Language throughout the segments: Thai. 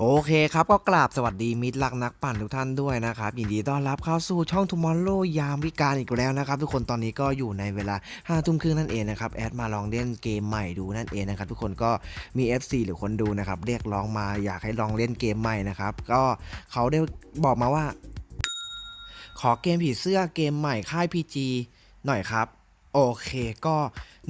โอเคครับก็กราบสวัสดีมิตรรักนักปั่นทุกท่านด้วยนะครับ ยินดีต้อนรับเข้าสู่ช่อง Tomorrow ยามวิการอีกแล้วนะครับ ทุกคนตอนนี้ก็อยู่ในเวลา5ทุ่มครึ่งนั่นเองนะครับแอดมาลองเล่นเกมใหม่ดูนั่นเองนะครับ ทุกคนก็มี FC หรือคนดูนะครับ เรียกร้องมาอยากให้ลองเล่นเกมใหม่นะครับ ก็เขาได้บอกมาว่า ขอเกมผีเสื้อเกมใหม่ค่าย PG หน่อยครับ โอเคก็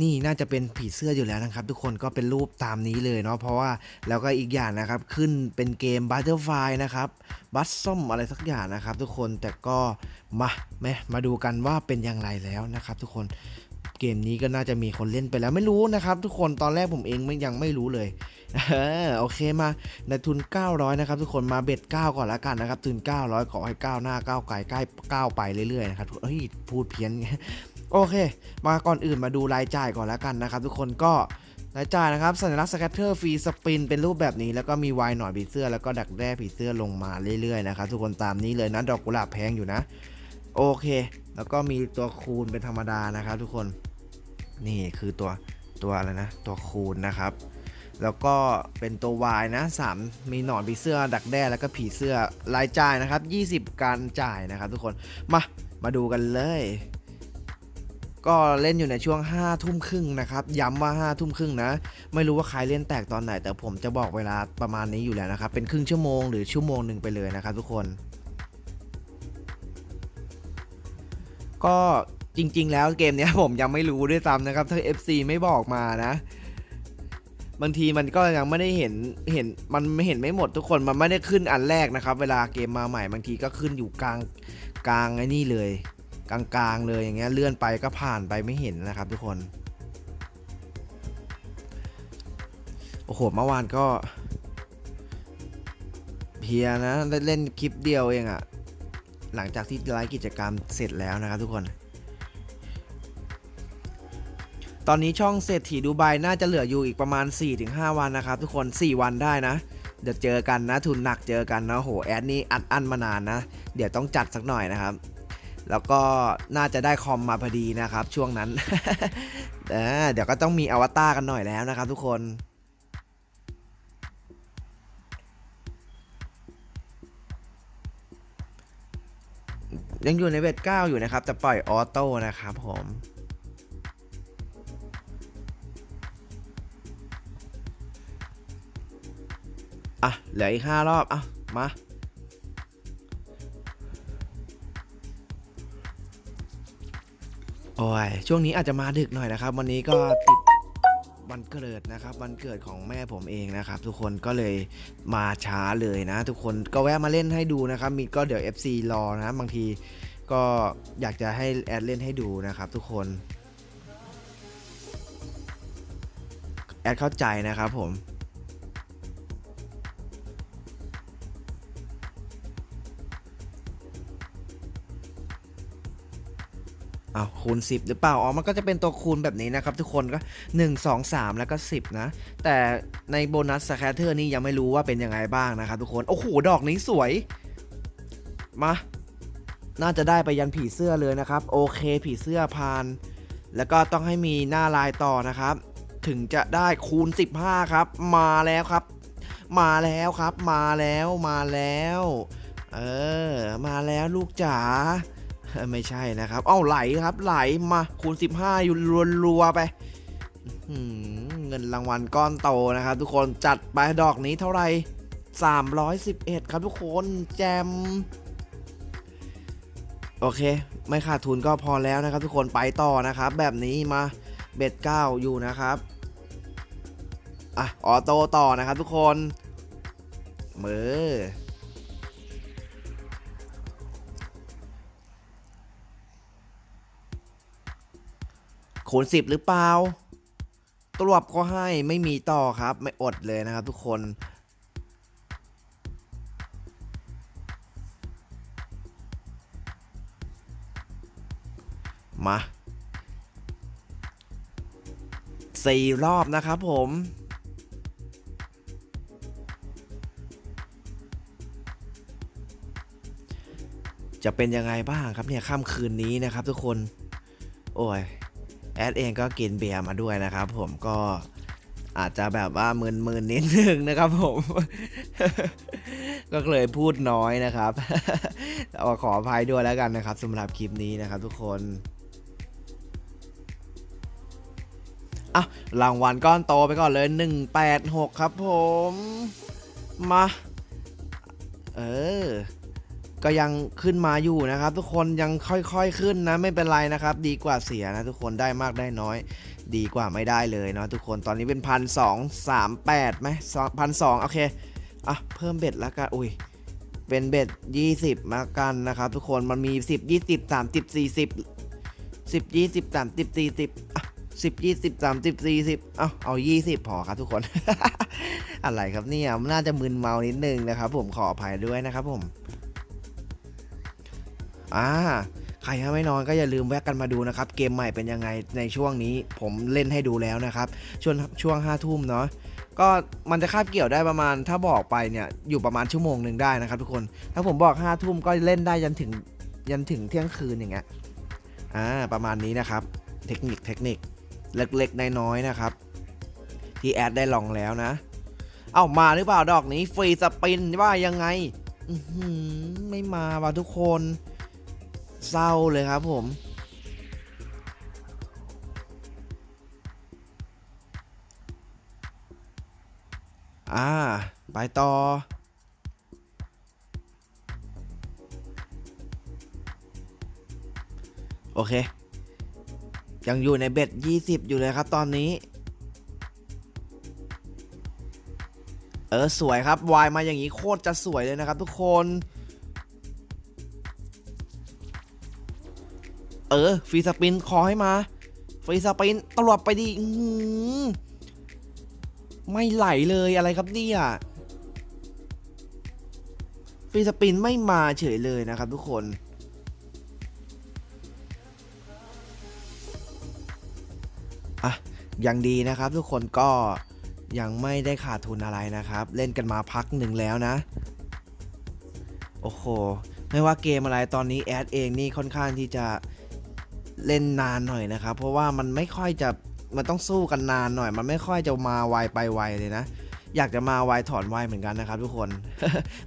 นี่น่าจะเป็นผีเสื้ออยู่แล้วนะครับ ทุกคนก็เป็นรูปตามนี้เลยเนาะเพราะว่าแล้วก็อีกอย่างนะครับ ขึ้นเป็นเกม Butterfly นะครับบัตส้มอะไรสักอย่างนะครับ ทุกคนแต่ก็มาแมมาดูกันว่าเป็นอย่างไรแล้วนะครับ ทุกคนเกมนี้ก็น่าจะมีคนเล่นไปแล้วไม่รู้นะครับ ทุกคนตอนแรกผมเองยังไม่รู้เลยโอเคมาในทุน 900 นะครับ ทุกคนมาเบ็ด 9 ก่อนล้วกันนะครับทุน 900 ขอให้ก้าวหน้าก้าวไกลใกล้ก้าวไปเรื่อยๆนะครับเฮ้ยพูดเพี้ยน โอเค มาก่อนอื่นมาดูรายจ่ายก่อนแล้วกันนะครับ ทุกคนก็รายจ่ายนะครับสัญลักษณ์สแกตเตอร์ฟรีสปินเป็นรูปแบบนี้แล้วก็มีวายหน่อยผีเสื้อแล้วก็ดักแด้ผีเสื้อลงมาเรื่อยๆนะครับทุกคนตามนี้เลยนะดอกกุหลาบแพงอยู่นะโอเค แล้วก็มีตัวคูณเป็นธรรมดานะครับทุกคนนี่คือตัวตัวอะไรนะ ตัวคูณนะครับ แล้วก็เป็นตัว Y นะ 3 มีหนอนผีเสื้อ ดักแด้แล้วก็ผีเสื้อรายจ่ายนะครับ 20 การจ่ายนะครับทุกคนมามาดูกันเลย ก็เล่นอยู่ในช่วง5ทุ่มครึ่งนะครับ ย้ำว่า5ทุ่มครึ่งนะ ไม่รู้ว่าใครเล่นแตกตอนไหน แต่ผมจะบอกเวลาประมาณนี้อยู่แล้วนะครับ เป็นครึ่งชั่วโมงหรือชั่วโมงหนึ่งไปเลยนะครับทุกคน ก็จริง ๆ แล้วเกมนี้ผมยังไม่รู้ด้วยซ้ำนะครับ ถ้า FC ไม่บอกมานะบางทีมันก็ยังไม่ได้เห็นเห็นมันไม่เห็นไม่หมดทุกคนมันไม่ได้ขึ้นอันแรกนะครับ เวลาเกมมาใหม่บางทีก็ขึ้นอยู่กลางกลางไอ้นี่เลย กลางๆเลยอย่างเงี้ยเลื่อนไปก็ผ่านไปไม่เห็นนะครับทุกคนโอ้โหเมื่อวานก็เพียนะได้เล่นคลิปเดียวเองอะหลังจากที่ไลฟ์กิจกรรมเสร็จแล้วนะครับทุกคน ตอนนี้ช่องเศรษฐีดูไบน่าจะเหลืออยู่อีกประมาณ 4-5 วันนะครับ ทุกคน 4 วันได้นะ เดี๋ยวเจอกันนะทุนหนักเจอกันนะโหแอดนี่อัดอั้นมานานนะ เดี๋ยวต้องจัดสักหน่อยนะครับ แล้วก็น่าจะได้คอมมาพอดีนะครับ ช่วงนั้นเเดี๋ยวก็ต้องมีอวตารกันหน่อยแล้วนะครับทุกคนยังอยู่ในเวท9อยู่นะครับ แต่ปล่อยออโต้นะครับผม อะ เหลืออีกห้ารอบ อะ มา โอ้ยช่วงนี้อาจจะมาดึกหน่อยนะครับ วันนี้ก็ติดวันเกิดนะครับวันเกิดของแม่ผมเองนะครับ ทุกคนก็เลยมาช้าเลยนะ ทุกคนก็แวะมาเล่นให้ดูนะครับ มีก็เดี๋ยว FC รอนะ บางทีก็อยากจะให้แอดเล่นให้ดูนะครับทุกคนแอดเข้าใจนะครับผม อ้าคูณ 10 หรือเปล่า อ๋อ มันก็จะเป็นตัวคูณแบบนี้นะครับ ทุกคนก็ 1 2 3 แล้วก็ 10 นะ แต่ในโบนัสสแคเทอร์นี่ยังไม่รู้ว่าเป็นยังไงบ้างนะครับทุกคน โอ้โห ดอกนี้สวย มา น่าจะได้ไปยันผีเสื้อเลยนะครับ โอเค ผีเสื้อพาน แล้วก็ต้องให้มีหน้าลายต่อนะครับ ถึงจะได้คูณ 15 ครับ มาแล้วครับ มาแล้วครับ มาแล้ว มาแล้ว เออ มาแล้วลูกจ๋า ไม่ใช่นะครับ เอ้าไหลครับ ไหลมาคูณ 15 อยู่รัวๆไปเงินรางวัลก้อนโตนะครับ ทุกคนจัดไปดอกนี้เท่าไหร่311 ครับทุกคนแจม โอเค ไม่ขาดทุนก็พอแล้วนะครับ ทุกคนไปต่อนะครับ แบบนี้มาเบ็ดเก้าอยู่นะครับอะออโต้ต่อนะครับทุกคนมือ คูณสิบหรือเปล่าตรวบก็ให้ไม่มีต่อครับ ไม่อดเลยนะครับทุกคนมาสี่รอบนะครับผม จะเป็นยังไงบ้างครับเนี่ยค่ำคืนนี้นะครับทุกคน โอ้ย แอดเองก็กินเบียร์มาด้วยนะครับ ผมก็อาจจะแบบว่ามึนๆนนิดนึงนะครับผม ก็เลยพูดน้อยนะครับเอาขออภัยด้วยแล้วกันนะครับสำหรับคลิปนี้นะครับ ทุกคนอะรางวัลก้อนโตไปก่อนเลย 186 ครับผม มา เออ ก็ยังขึ้นมาอยู่นะครับ ทุกคนยังค่อยๆขึ้นนะไม่เป็นไรนะครับ ดีกว่าเสียนะทุกคนได้มากได้น้อย ดีกว่าไม่ได้เลยเนาะทุกคนตอนนี้เป็นพันสองสามแปดไหมพันสองโอเคอะเพิ่มเบ็ดแล้วกันอุ้ยเป็นเบ็ดยี่สิบมากันนะครับ ทุกคนมันมีสิบยี่สิบสามสิบสี่สิบสิบยี่สิบสามสิบสี่สิบอะสิบยี่สิบสามสิบสี่สิบเอาเอายี่สิบพอครับทุกคน อะไรครับเนี่ยมันน่าจะมึนเมานิดนึงนะครับ ผมขออภัยด้วยนะครับผม อ่าใครยังไม่นอนก็อย่าลืมแวะกันมาดูนะครับ เกมใหม่เป็นยังไงในช่วงนี้ผมเล่นให้ดูแล้วนะครับ ช่วงช่วงห้าทุ่มเนาะก็มันจะคาบเกี่ยวได้ประมาณถ้าบอกไปเนี่ยอยู่ประมาณชั่วโมงหนึ่งได้นะครับทุกคน ถ้าผมบอกห้าทุ่มก็เล่นได้ยันถึงยันถึงเที่ยงคืนอย่างเงี้ยอ่าประมาณนี้นะครับ เทคนิคเทคนิคเล็กๆน้อยๆนะครับ ที่แอดได้ลองแล้วนะ เอ้ามาหรือเปล่าดอกนี้ฟรีสปินว่ายังไงอไม่มาว่ะทุกคน เศร้าเลยครับผมอ่าไปต่อ โอเค ยังอยู่ในเบ็ด 20 อยู่เลยครับตอนนี้ เออ สวยครับ วายมาอย่างนี้โคตรจะสวยเลยนะครับทุกคน เออฟรีสปินขอให้มาฟรีสปินตลบไปดีอื้อหือไม่ไหลเลยอะไรครับเนี่ยฟรีสปินไม่มาเฉยเลยนะครับทุกคนอะยังดีนะครับทุกคนก็ยังไม่ได้ขาดทุนอะไรนะครับ เล่นกันมาพักหนึ่งแล้วนะ โอ้โห ไม่ว่าเกมอะไรตอนนี้แอดเองนี่ค่อนข้างที่จะ เล่นนานหน่อยนะครับ เพราะว่ามันไม่ค่อยจะมันต้องสู้กันนานหน่อย มันไม่ค่อยจะมาไวไปไวเลยนะ อยากจะมาไวถอนไวเหมือนกันนะครับ ทุกคน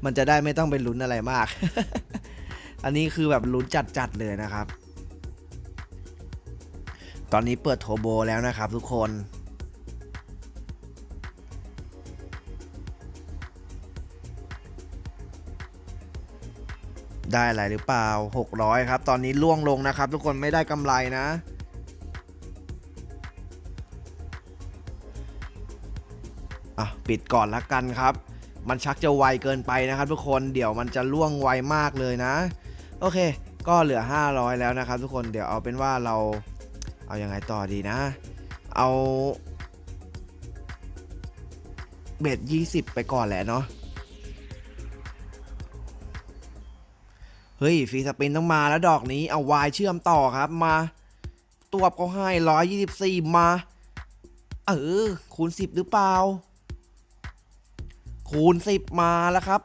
มันจะได้ไม่ต้องไปลุ้นอะไรมาก อันนี้คือแบบลุ้นจัดๆเลยนะครับ ตอนนี้เปิดโทโบแล้วนะครับ ทุกคน ได้อะไรหรือเปล่า 600 ครับ ตอนนี้ล่วงลงนะครับ ทุกคนไม่ได้กำไรนะ อะ ปิดก่อนละกันครับ มันชักจะไวเกินไปนะครับ ทุกคนเดี๋ยวมันจะล่วงไวมากเลยนะ โอเค ก็เหลือ 500 แล้วนะครับ ทุกคนเดี๋ยวเอาเป็นว่าเราเอาอยัางไงต่อดีนะ เอาเบ็ด20 ไปก่อนแหละเนาะ เฮ้ยฟรีสปินต้องมาแล้วดอกนี้เอาวายเชื่อมต่อครับมา ตัวบเขาให้ร้อยยี่สิบสี่มา เออ คูณสิบหรือเปล่า คูณสิบมาแล้วครับ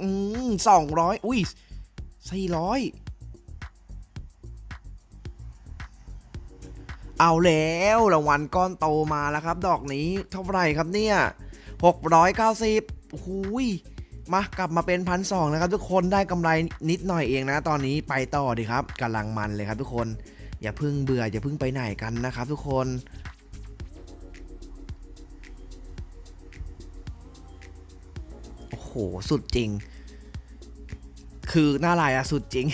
อืมสองร้อยอุ้ยสี่ร้อยเอาแล้วรางวัลก้อนโตมาแล้วครับ ดอกนี้เท่าไหร่ครับเนี่ยหกร้อยเก้าสิบหูย มากลับมาเป็นพันสองนะครับทุกคนได้กำไรนิดหน่อยเองนะ ตอนนี้ไปต่อดีครับกำลังมันเลยครับทุกคนอย่าพึ่งเบื่ออย่าพึ่งไปไหนกันนะครับ ทุกคนโอ้โหสุดจริง คือหน้าลายอะสุดจริง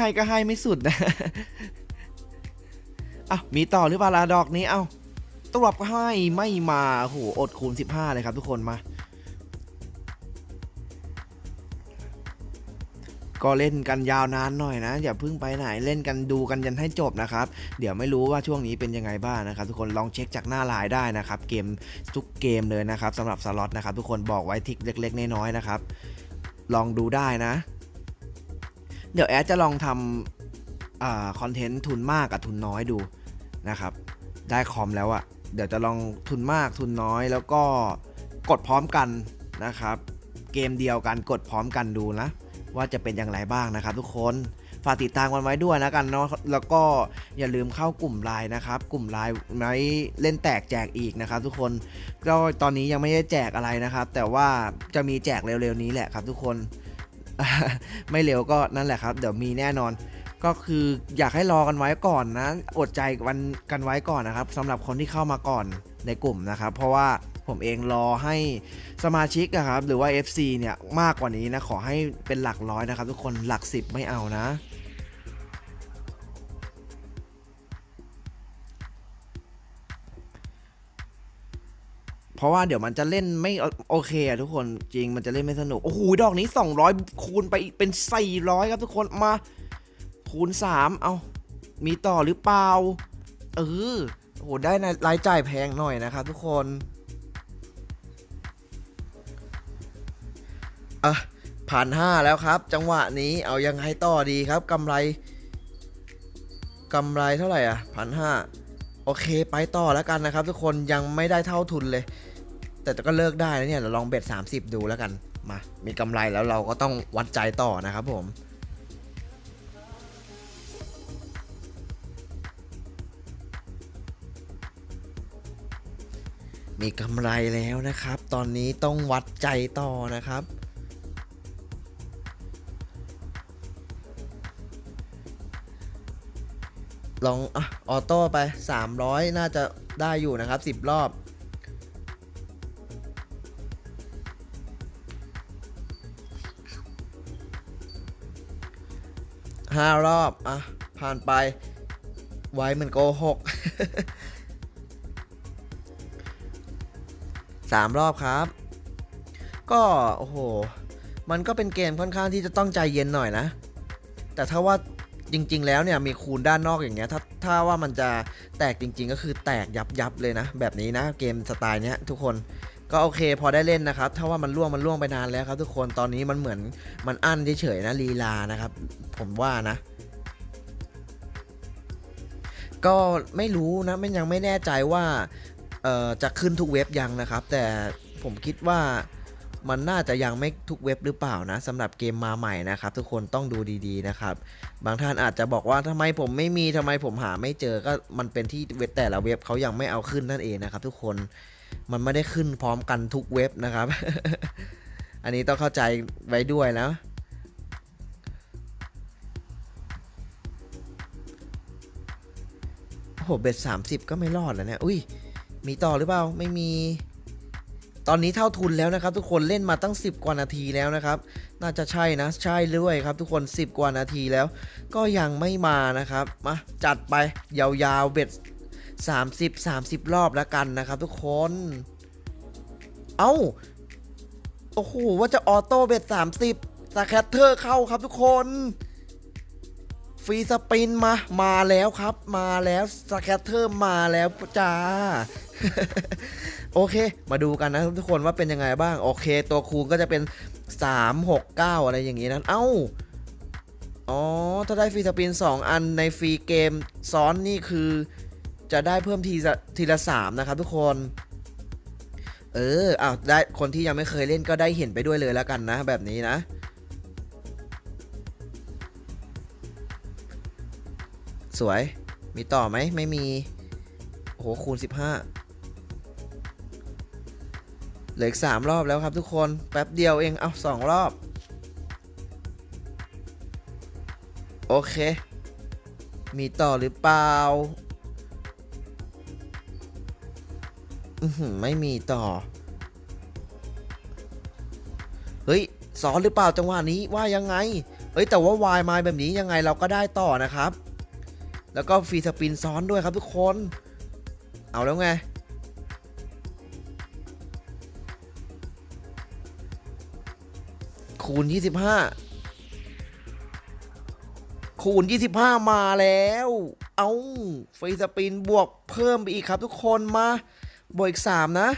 ให้ก็ให้ไม่สุดนะอะมีต่อหรือเปล่าลาดอกนี้เอ้าตวบก็ให้ไม่มาโอ้โหอดคูณ15 เลยครับทุกคนมา ก็เล่นกันยาวนานหน่อยนะอย่าเพิ่งไปไหนเล่นกันดูกันยันให้จบนะครับเดี๋ยวไม่รู้ว่าช่วงนี้เป็นยังไงบ้างนะครับ ทุกคนลองเช็คจากหน้าไลน์ได้นะครับ เกมทุกเกมเลยนะครับสำหรับสล็อตนะครับ ทุกคนบอกไว้ทิกเล็ก ๆ น้อยๆนะครับ ลองดูได้นะ เดี๋ยวแอดจะลองทำอ่าคอนเทนต์ทุนมากกับทุนน้อยดูนะครับ ได้คอมแล้วอะเดี๋ยวจะลองทุนมากทุนน้อยแล้วก็กดพร้อมกันนะครับ เกมเดียวกันกดพร้อมกันดูนะ ว่าจะเป็นอย่างไรบ้างนะครับทุกคนฝากติดตามกันไว้ด้วยนะกันเนาะแล้วก็อย่าลืมเข้ากลุ่มไลน์นะครับ กลุ่มไลน์ไว้เล่นแตกแจกอีกนะครับ ทุกคนก็ตอนนี้ยังไม่ได้แจกอะไรนะครับ แต่ว่าจะมีแจกเร็วๆนี้แหละครับทุกคน ไม่เร็วก็นั่นแหละครับ เดี๋ยวมีแน่นอน ก็คืออยากให้รอกันไว้ก่อนนะ อดใจวันกันไว้ก่อนนะครับสำหรับคนที่เข้ามาก่อนในกลุ่มนะครับ เพราะว่า ผมเองรอให้สมาชิกอะครับหรือว่า FC เนี่ยมากกว่านี้นะขอให้เป็นหลักร้อยนะครับทุกคนหลักสิบไม่เอานะเพราะว่าเดี๋ยวมันจะเล่นไม่โอเคอะทุกคนจริงมันจะเล่นไม่สนุก โอ้โห ดอกนี้ 200 คูณไปอีกเป็น 400 ครับทุกคนมา คูณ 3 เอามีต่อหรือเปล่า เออโอ้โห ได้รายจ่ายแพงหน่อยนะครับทุกคน อะผ่านห้าแล้วครับ จังหวะนี้เอายังไงต่อดีครับกำไรกำไรเท่าไหร่อะพันห้าโอเคไปต่อแล้วกันนะครับ ทุกคนยังไม่ได้เท่าทุนเลย แต่ก็เลิกได้แล้วเนี่ยเราลองเบ็ด30 ดูแล้วกันมา มีกำไรแล้วเราก็ต้องวัดใจต่อนะครับผมมีกำไรแล้วนะครับ ตอนนี้ต้องวัดใจต่อนะครับ ลองอออโต้ไป 300 น่าจะได้อยู่นะครับ 10 รอบ ห้ารอบ อะ ผ่านไป ไว้มันโกหกสามรอบครับ ก็ โอ้โห มันก็เป็นเกมค่อนข้างที่จะต้องใจเย็นหน่อยนะ แต่ถ้าว่า จริง ๆ แล้วเนี่ยมีคูณด้านนอกอย่างเงี้ยถ้าถ้าว่ามันจะแตกจริง ๆ ก็คือแตกยับยับเลยนะ แบบนี้นะเกมสไตล์เนี้ยทุกคนก็โอเคพอได้เล่นนะครับ ถ้าว่ามันล่วงมันล่วงไปนานแล้วครับ ทุกคนตอนนี้มันเหมือนมันอั้นเฉยๆนะลีลานะครับ ผมว่านะ ก็ไม่รู้นะไม่ยังไม่แน่ใจว่าเอ่อจะขึ้นทุกเว็บยังนะครับ แต่ผมคิดว่า มันน่าจะยังไม่ทุกเว็บหรือเปล่านะสำหรับเกมมาใหม่นะครับ ทุกคนต้องดูดีๆนะครับ บางท่านอาจจะบอกว่าทำไมผมไม่มีทำไมผมหาไม่เจอก็มันเป็นที่เว็บแต่ละเว็บเขายังไม่เอาขึ้นนั่นเองนะครับ ทุกคนมันไม่ได้ขึ้นพร้อมกันทุกเว็บนะครับ อันนี้ต้องเข้าใจไว้ด้วยนะโอ้โหเบ็ดสามสิบก็ไม่รอดแล้วเนี่ย อุ้ย มีต่อหรือเปล่า ไม่มี ตอนนี้เท่าทุนแล้วนะครับทุกคนเล่นมาตั้ง 10 กว่านาทีแล้วนะครับ น่าจะใช่นะใช่ด้วยครับ ทุกคน 10 กว่านาทีแล้ว ก็ยังไม่มานะครับมาจัดไปยาวๆเบ็ด30 30 รอบแล้วกันนะครับ ทุกคน เอ้าโอ้โหว่าจะออโต้เบ็ด30สแคตเตอร์เข้าครับทุกคนฟรีสปินมา มาแล้วครับ มาแล้วสแคตเตอร์มาแล้วจ้า โอเค มาดูกันนะทุกคนว่าเป็นยังไงบ้าง โอเค ตัวคูณก็จะเป็น 3 6 9 อะไรอย่างงี้นะเอ้า อ๋อ ถ้าได้ฟรีสปิน 2 อันในฟรีเกมซ้อนนี่คือ จะได้เพิ่มทีละทีละ 3 นะครับทุกคน เอออ้าวได้คนที่ยังไม่เคยเล่นก็ได้เห็นไปด้วยเลยแล้วกันนะ แบบนี้นะสวย มีต่อไหม ไม่มี โอ้โห คูณ 15 เหลืออีก3รอบแล้วครับทุกคน แป๊บเดียวเอง เอาสองรอบ โอเค มีต่อหรือเปล่าไม่มีต่อ เฮ้ยสอนหรือเปล่าจังหวะนี้ว่ายังไง เฮ้ยแต่ว่าวายมาแบบนี้ยังไงเราก็ได้ต่อนะครับ แล้วก็ฟรีสปินซ้อนด้วยครับทุกคน เอาแล้วไง คูณ 25 คูณ 25 มาแล้ว เอาฟรีสปินบวกเพิ่มไปอีกครับทุกคนมาบวกอีก 3 นะ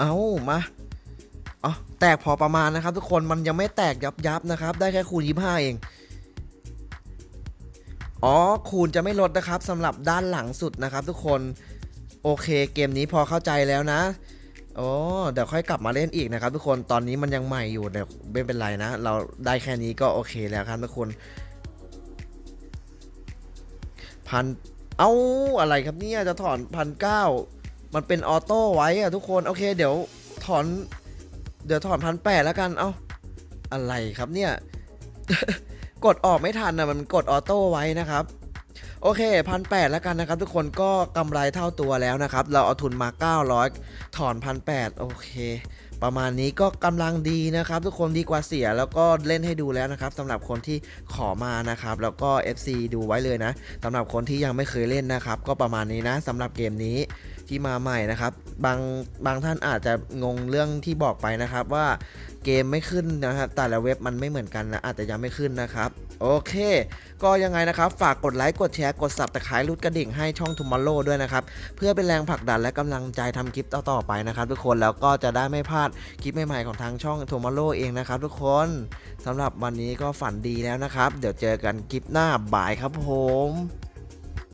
เอามาอ๋อแตกพอประมาณนะครับ ทุกคนมันยังไม่แตกยับยับนะครับ ได้แค่คูณ 25 เองอ๋อคูณจะไม่ลดนะครับสำหรับด้านหลังสุดนะครับ ทุกคน โอเคเกมนี้พอเข้าใจแล้วนะโอ้เดี๋ยวค่อยกลับมาเล่นอีกนะครับทุกคนตอนนี้มันยังใหม่อยู่เดี๋ยวไม่เป็นไรนะ เราได้แค่นี้ก็โอเคแล้วครับทุกคนพันเอ้าอะไรครับเนี่ยจะถอนพันเก้ามันเป็นออโต้ไว้อะทุกคนโอเค เดี๋ยวถอน เดี๋ยวถอนพันแปดแล้วกันเอ้าอะไรครับเนี่ย กดออกไม่ทันนะมันกดออโต้ไว้นะครับ โอเคพันแแล้วกันนะครับทุกคนก็กำไรเท่าตัวแล้วนะครับ เราเอาทุนมา 900 ถอนพันแโอเคประมาณนี้ก็กำลังดีนะครับ ทุกคนดีกว่าเสียแล้วก็เล่นให้ดูแล้วนะครับสำหรับคนที่ขอมานะครับ แล้วก็ FC ดูไว้เลยนะสำหรับคนที่ยังไม่เคยเล่นนะครับ ก็ประมาณนี้นะสำหรับเกมนี้ ที่มาใหม่นะครับ บางบางท่านอาจจะงงเรื่องที่บอกไปนะครับว่าเกมไม่ขึ้นนะครับแต่ละเว็บมันไม่เหมือนกันนะอาจจะยังไม่ขึ้นนะครับโอเค ก็ยังไงนะครับ ฝากกดไลค์ กดแชร์ กดสับตะไคร้รุดกระดิ่งให้ช่องทุม o โ r ด้วยนะครับ เพื่อเป็นแรงผลักดันและกำลังใจทำคลิปต่อๆไปนะครับ ทุกคนแล้วก็จะได้ไม่พลาดคลิปใหม่ๆของทางช่องทุม o โ r เองนะครับ ทุกคนสำหรับวันนี้ก็ฝันดีแล้วนะครับ เดี๋ยวเจอกันคลิปหน้าบ่ายครับผม